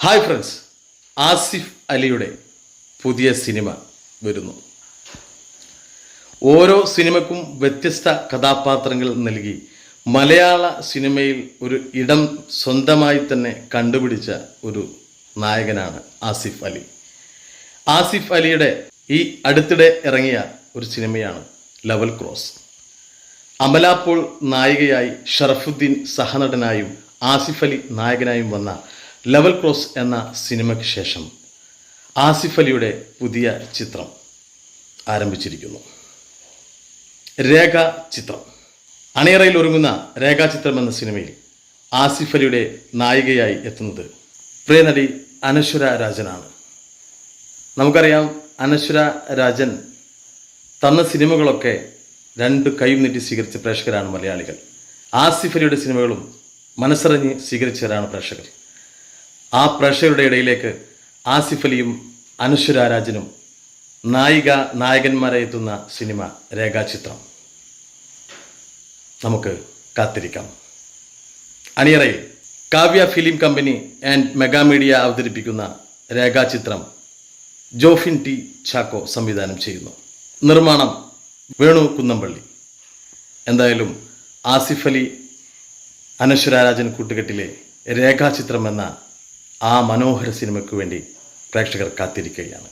Hi friends Asif അലിയുടെ പുതിയ cinema വരുന്നു. ഓരോ സിനിമക്കും വ്യത്യസ്ത കഥാപാത്രങ്ങൾ നൽകി മലയാള സിനിമയിൽ ഒരു ഇടം സ്വന്തമായി തന്നെ കണ്ടുപിടിച്ച ഒരു നായകനാണ് ആസിഫ് അലി. ആസിഫ് അലിയുടെ ഈ അടുത്തിടെ ഇറങ്ങിയ ഒരു സിനിമയാണ് ലെവൽ ക്രോസ് അമലാപ്പോൾ പോൾ നായികയായി ഷറഫുദ്ദീൻ സഹനടനായും ആസിഫ് അലി നായകനായും വന്ന ലെവൽ ക്രോസ് എന്ന സിനിമയ്ക്ക് ശേഷം ആസിഫ് അലിയുടെ പുതിയ ചിത്രം ആരംഭിച്ചിരിക്കുന്നു. രേഖ ചിത്രം. അണിയറയിൽ ഒരുങ്ങുന്ന രേഖാ ചിത്രം എന്ന സിനിമയിൽ ആസിഫ് അലിയുടെ നായികയായി എത്തുന്നത് പ്രിയനടി അനശ്വര രാജനാണ്. നമുക്കറിയാം അനശ്വര രാജൻ തന്ന സിനിമകളൊക്കെ രണ്ട് കൈയും നീട്ടി സ്വീകരിച്ച പ്രേക്ഷകരാണ് മലയാളികൾ. ആസിഫ് അലിയുടെ സിനിമകളും മനസ്സറിഞ്ഞ് സ്വീകരിച്ചവരാണ് പ്രേക്ഷകർ. ആ പ്രേക്ഷകരുടെ ഇടയിലേക്ക് ആസിഫ് അലിയും അനശ്വര രാജനും നായിക നായകന്മാരെ എത്തുന്ന സിനിമ രേഖാചിത്രം. നമുക്ക് കാത്തിരിക്കാം. അണിയറയിൽ Kavya film company and mega media അവതരിപ്പിക്കുന്ന രേഖാചിത്രം ജോഫിൻ ടി ചാക്കോ സംവിധാനം ചെയ്യുന്നു. നിർമ്മാണം വേണു കുന്നംപള്ളി എന്തായാലും ആസിഫ് അലി അനശ്വരാരാജൻ കൂട്ടുകെട്ടിലെ രേഖാചിത്രം എന്ന ആ മനോഹര സിനിമയ്ക്ക് വേണ്ടി പ്രേക്ഷകർ കാത്തിരിക്കുകയാണ്.